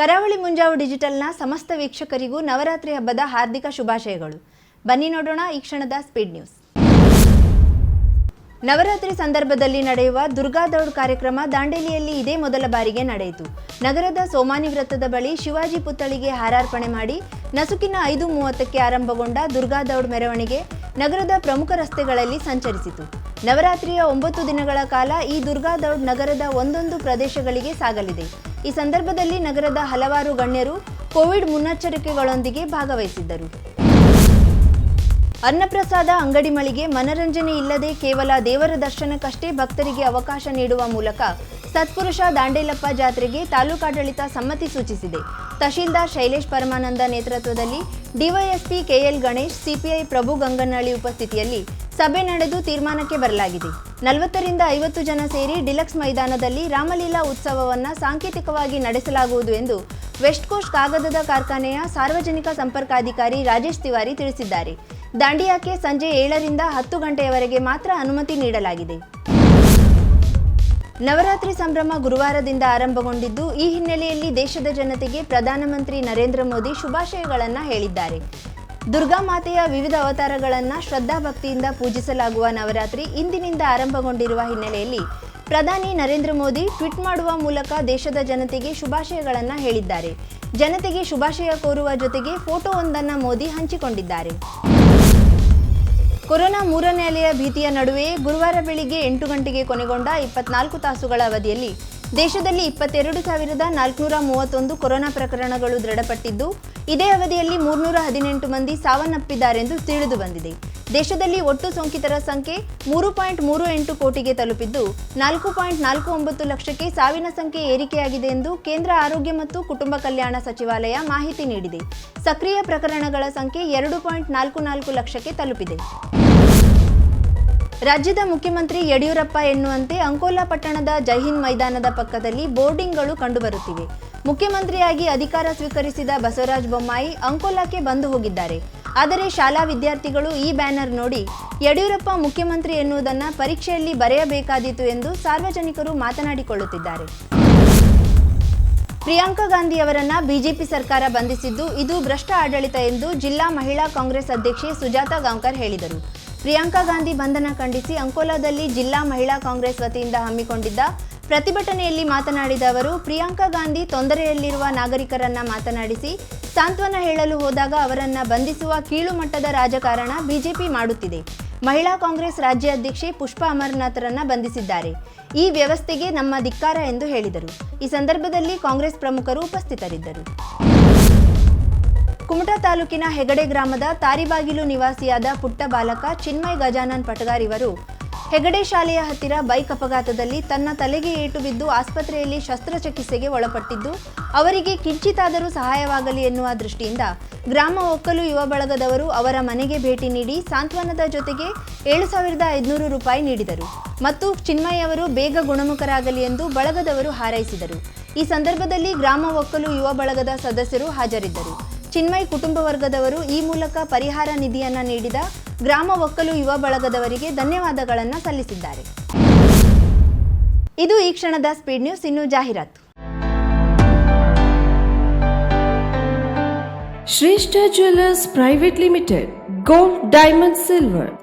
ಕರಾವಳಿ ಮುಂಜಾವು ಡಿಜಿಟಲ್ನ ಸಮಸ್ತ ವೀಕ್ಷಕರಿಗೂ ನವರಾತ್ರಿ ಹಬ್ಬದ ಹಾರ್ದಿಕ ಶುಭಾಶಯಗಳು. ಬನ್ನಿ ನೋಡೋಣ ಈ ಕ್ಷಣದ ಸ್ಪೀಡ್ ನ್ಯೂಸ್. ನವರಾತ್ರಿ ಸಂದರ್ಭದಲ್ಲಿ ನಡೆಯುವ ದುರ್ಗಾ ದೌಡ್ ಕಾರ್ಯಕ್ರಮ ದಾಂಡೇಲಿಯಲ್ಲಿ ಇದೇ ಮೊದಲ ಬಾರಿಗೆ ನಡೆಯಿತು. ನಗರದ ಸೋಮಾನಿ ವೃತ್ತದ ಬಳಿ ಶಿವಾಜಿ ಪುತ್ಥಳಿಗೆ ಹಾರಾರ್ಪಣೆ ಮಾಡಿ ನಸುಕಿನ ಐದು ಮೂವತ್ತಕ್ಕೆ ಆರಂಭಗೊಂಡ ದುರ್ಗಾ ದೌಡ್ ಮೆರವಣಿಗೆ ನಗರದ ಪ್ರಮುಖ ರಸ್ತೆಗಳಲ್ಲಿ ಸಂಚರಿಸಿತು. ನವರಾತ್ರಿಯ ಒಂಬತ್ತು ದಿನಗಳ ಕಾಲ ಈ ದುರ್ಗಾ ದೌಡ್ ನಗರದ ಒಂದೊಂದು ಪ್ರದೇಶಗಳಿಗೆ ಸಾಗಲಿದೆ. ಈ ಸಂದರ್ಭದಲ್ಲಿ ನಗರದ ಹಲವಾರು ಗಣ್ಯರು ಕೋವಿಡ್ ಮುನ್ನೆಚ್ಚರಿಕೆಗಳೊಂದಿಗೆ ಭಾಗವಹಿಸಿದ್ದರು. ಅನ್ನಪ್ರಸಾದ ಅಂಗಡಿ ಮಳಿಗೆ ಮನರಂಜನೆ ಇಲ್ಲದೆ ಕೇವಲ ದೇವರ ದರ್ಶನಕ್ಕಷ್ಟೇ ಭಕ್ತರಿಗೆ ಅವಕಾಶ ನೀಡುವ ಮೂಲಕ ಸತ್ಪುರುಷ ದಾಂಡೇಲಪ್ಪ ಜಾತ್ರೆಗೆ ತಾಲೂಕಾಡಳಿತ ಸಮ್ಮತಿ ಸೂಚಿಸಿದೆ. ತಹಶೀಲ್ದಾರ್ ಶೈಲೇಶ್ ಪರಮಾನಂದ ನೇತೃತ್ವದಲ್ಲಿ DYSP KL Ganesh, CPI Prabhu Ganganahalli ಉಪಸ್ಥಿತಿಯಲ್ಲಿ ಸಭೆ ನಡೆದು ತೀರ್ಮಾನಕ್ಕೆ ಬರಲಾಗಿದೆ. ನಲವತ್ತರಿಂದ ಐವತ್ತು ಜನ ಸೇರಿ ಡಿಲಕ್ಸ್ ಮೈದಾನದಲ್ಲಿ ರಾಮಲೀಲಾ ಉತ್ಸವವನ್ನು ಸಾಂಕೇತಿಕವಾಗಿ ನಡೆಸಲಾಗುವುದು ಎಂದು ವೆಸ್ಟ್ ಕೋಸ್ಟ್ ಕಾಗದದ ಕಾರ್ಖಾನೆಯ ಸಾರ್ವಜನಿಕ ಸಂಪರ್ಕಾಧಿಕಾರಿ ರಾಜೇಶ್ ತಿವಾರಿ ತಿಳಿಸಿದ್ದಾರೆ. ದಾಂಡಿಯಾಕ್ಕೆ ಸಂಜೆ ಏಳರಿಂದ ಹತ್ತು ಗಂಟೆಯವರೆಗೆ ಮಾತ್ರ ಅನುಮತಿ ನೀಡಲಾಗಿದೆ. ನವರಾತ್ರಿ ಸಂಭ್ರಮ ಗುರುವಾರದಿಂದ ಆರಂಭಗೊಂಡಿದ್ದು, ಈ ಹಿನ್ನೆಲೆಯಲ್ಲಿ ದೇಶದ ಜನತೆಗೆ ಪ್ರಧಾನಮಂತ್ರಿ ನರೇಂದ್ರ ಮೋದಿ ಶುಭಾಶಯಗಳನ್ನು ಹೇಳಿದ್ದಾರೆ. ದುರ್ಗಾ ಮಾತೆಯ ವಿವಿಧ ಅವತಾರಗಳನ್ನು ಶ್ರದ್ಧಾಭಕ್ತಿಯಿಂದ ಪೂಜಿಸಲಾಗುವ ನವರಾತ್ರಿ ಇಂದಿನಿಂದ ಆರಂಭಗೊಂಡಿರುವ ಹಿನ್ನೆಲೆಯಲ್ಲಿ ಪ್ರಧಾನಿ ನರೇಂದ್ರ ಮೋದಿ ಟ್ವೀಟ್ ಮಾಡುವ ಮೂಲಕ ದೇಶದ ಜನತೆಗೆ ಶುಭಾಶಯಗಳನ್ನು ಹೇಳಿದ್ದಾರೆ. ಜನತೆಗೆ ಶುಭಾಶಯ ಕೋರುವ ಜೊತೆಗೆ ಫೋಟೋವೊಂದನ್ನು ಮೋದಿ ಹಂಚಿಕೊಂಡಿದ್ದಾರೆ. ಕೊರೋನಾ ಮೂರನೇ ಅಲೆಯ ಭೀತಿಯ ನಡುವೆ ಗುರುವಾರ ಬೆಳಿಗ್ಗೆ ಎಂಟು ಗಂಟೆಗೆ ಕೊನೆಗೊಂಡ ಇಪ್ಪತ್ನಾಲ್ಕು ತಾಸುಗಳ ಅವಧಿಯಲ್ಲಿ ದೇಶದಲ್ಲಿ ಇಪ್ಪತ್ತೆರಡು ಸಾವಿರದ ನಾಲ್ಕುನೂರ ಮೂವತ್ತೊಂದು ಕೊರೋನಾ ಪ್ರಕರಣಗಳು ದೃಢಪಟ್ಟಿದ್ದು, ಇದೇ ಅವಧಿಯಲ್ಲಿ ಮೂರ್ನೂರ ಹದಿನೆಂಟು ಮಂದಿ ಸಾವನ್ನಪ್ಪಿದ್ದಾರೆಂದು ತಿಳಿದು ಬಂದಿದೆ. ದೇಶದಲ್ಲಿ ಒಟ್ಟು ಸೋಂಕಿತರ ಸಂಖ್ಯೆ ಮೂರು ಪಾಯಿಂಟ್ ಮೂರು ಎಂಟು ಕೋಟಿಗೆ ತಲುಪಿದ್ದು, ನಾಲ್ಕು ಪಾಯಿಂಟ್ ನಾಲ್ಕು ಒಂಬತ್ತು ಲಕ್ಷಕ್ಕೆ ಸಾವಿನ ಸಂಖ್ಯೆ ಏರಿಕೆಯಾಗಿದೆ ಎಂದು ಕೇಂದ್ರ ಆರೋಗ್ಯ ಮತ್ತು ಕುಟುಂಬ ಕಲ್ಯಾಣ ಸಚಿವಾಲಯ ಮಾಹಿತಿ ನೀಡಿದೆ. ಸಕ್ರಿಯ ಪ್ರಕರಣಗಳ ಸಂಖ್ಯೆ ಎರಡು ಪಾಯಿಂಟ್ ನಾಲ್ಕು ನಾಲ್ಕು ಲಕ್ಷಕ್ಕೆ ತಲುಪಿದೆ. ರಾಜ್ಯದ ಮುಖ್ಯಮಂತ್ರಿ ಯಡಿಯೂರಪ್ಪ ಎನ್ನುವಂತೆ ಅಂಕೋಲಾ ಪಟ್ಟಣದ ಜೈಹಿಂದ್ ಮೈದಾನದ ಪಕ್ಕದಲ್ಲಿ ಬೋರ್ಡಿಂಗ್ಗಳು ಕಂಡುಬರುತ್ತಿವೆ. ಮುಖ್ಯಮಂತ್ರಿಯಾಗಿ ಅಧಿಕಾರ ಸ್ವೀಕರಿಸಿದ ಬಸವರಾಜ ಬೊಮ್ಮಾಯಿ ಅಂಕೋಲಾಕ್ಕೆ ಬಂದು ಹೋಗಿದ್ದಾರೆ. ಆದರೆ ಶಾಲಾ ವಿದ್ಯಾರ್ಥಿಗಳು ಈ ಬ್ಯಾನರ್ ನೋಡಿ ಯಡಿಯೂರಪ್ಪ ಮುಖ್ಯಮಂತ್ರಿ ಎನ್ನುವುದನ್ನು ಪರೀಕ್ಷೆಯಲ್ಲಿ ಬರೆಯಬೇಕಾದೀತು ಎಂದು ಸಾರ್ವಜನಿಕರು ಮಾತನಾಡಿಕೊಳ್ಳುತ್ತಿದ್ದಾರೆ. ಪ್ರಿಯಾಂಕಾ ಗಾಂಧಿ ಅವರನ್ನ ಬಿಜೆಪಿ ಸರ್ಕಾರ ಬಂಧಿಸಿದ್ದು ಇದು ಭ್ರಷ್ಟ ಆಡಳಿತ ಎಂದು ಜಿಲ್ಲಾ ಮಹಿಳಾ ಕಾಂಗ್ರೆಸ್ ಅಧ್ಯಕ್ಷೆ ಸುಜಾತಾ ಗಾಂಕರ್ ಹೇಳಿದರು. ಪ್ರಿಯಾಂಕಾ ಗಾಂಧಿ ಬಂಧನ ಖಂಡಿಸಿ ಅಂಕೋಲಾದಲ್ಲಿ ಜಿಲ್ಲಾ ಮಹಿಳಾ ಕಾಂಗ್ರೆಸ್ ವತಿಯಿಂದ ಹಮ್ಮಿಕೊಂಡಿದ್ದ ಪ್ರತಿಭಟನೆಯಲ್ಲಿ ಮಾತನಾಡಿದ ಅವರು, ಪ್ರಿಯಾಂಕಾ ಗಾಂಧಿ ತೊಂದರೆಯಲ್ಲಿರುವ ನಾಗರಿಕರನ್ನ ಮಾತನಾಡಿಸಿ, ಸಾಂತ್ವನ ಹೇಳಲು ಹೋದಾಗ ಅವರನ್ನ ಬಂಧಿಸುವ ಕೀಳು ಮಟ್ಟದ ರಾಜಕಾರಣ ಬಿಜೆಪಿ ಮಾಡುತ್ತಿದೆ. ಮಹಿಳಾ ಕಾಂಗ್ರೆಸ್ ರಾಜ್ಯ ಅಧ್ಯಕ್ಷೆ ಪುಷ್ಪಾ ಅಮರನಾಥರನ್ನ ಬಂಧಿಸಿದ್ದಾರೆ. ಈ ವ್ಯವಸ್ಥೆಗೆ ನಮ್ಮ ಧಿಕ್ಕಾರ ಎಂದು ಹೇಳಿದರು. ಈ ಸಂದರ್ಭದಲ್ಲಿ ಕಾಂಗ್ರೆಸ್ ಪ್ರಮುಖರು ಉಪಸ್ಥಿತರಿದ್ದರು. ಕುಮಟಾ ತಾಲೂಕಿನ ಹೆಗಡೆ ಗ್ರಾಮದ ತಾರಿಬಾಗಿಲು ನಿವಾಸಿಯಾದ ಪುಟ್ಟ ಬಾಲಕ ಚಿನ್ಮಯ್ ಗಜಾನನ್ ಪಟಗಾರ್ ಇವರು ಹೆಗಡೆ ಶಾಲೆಯ ಹತ್ತಿರ ಬೈಕ್ ಅಪಘಾತದಲ್ಲಿ ತನ್ನ ತಲೆಗೆ ಏಟು ಬಿದ್ದು ಆಸ್ಪತ್ರೆಯಲ್ಲಿ ಶಸ್ತ್ರಚಿಕಿತ್ಸೆಗೆ ಒಳಪಟ್ಟಿದ್ದು, ಅವರಿಗೆ ಕಿಂಚಿತಾದರೂ ಸಹಾಯವಾಗಲಿ ಎನ್ನುವ ದೃಷ್ಟಿಯಿಂದ ಗ್ರಾಮ ಒಕ್ಕಲು ಯುವ ಬಳಗದವರು ಅವರ ಮನೆಗೆ ಭೇಟಿ ನೀಡಿ ಸಾಂತ್ವನದ ಜೊತೆಗೆ ಏಳು ಸಾವಿರದ ಐದುನೂರು ರೂಪಾಯಿ ನೀಡಿದರು. ಮತ್ತು ಚಿನ್ಮಯ್ ಅವರು ಬೇಗ ಗುಣಮುಖರಾಗಲಿ ಎಂದು ಬಳಗದವರು ಹಾರೈಸಿದರು. ಈ ಸಂದರ್ಭದಲ್ಲಿ ಗ್ರಾಮ ಒಕ್ಕಲು ಯುವ ಬಳಗದ ಸದಸ್ಯರು ಹಾಜರಿದ್ದರು. ಚಿನ್ಮಯ್ ಕುಟುಂಬ ವರ್ಗದವರು ಈ ಮೂಲಕ ಪರಿಹಾರ ನಿಧಿಯನ್ನ ನೀಡಿದ ಗ್ರಾಮ ಒಕ್ಕಲು ಯುವ ಬಳಗದವರಿಗೆ ಧನ್ಯವಾದಗಳನ್ನು ಸಲ್ಲಿಸಿದ್ದಾರೆ. ಇದು ಈ ಕ್ಷಣದ ಸ್ಪೀಡ್ ನ್ಯೂಸ್ ಇನ್ನು ಜಾಹೀರಾತು. Shreshta jewellers private limited gold diamond silver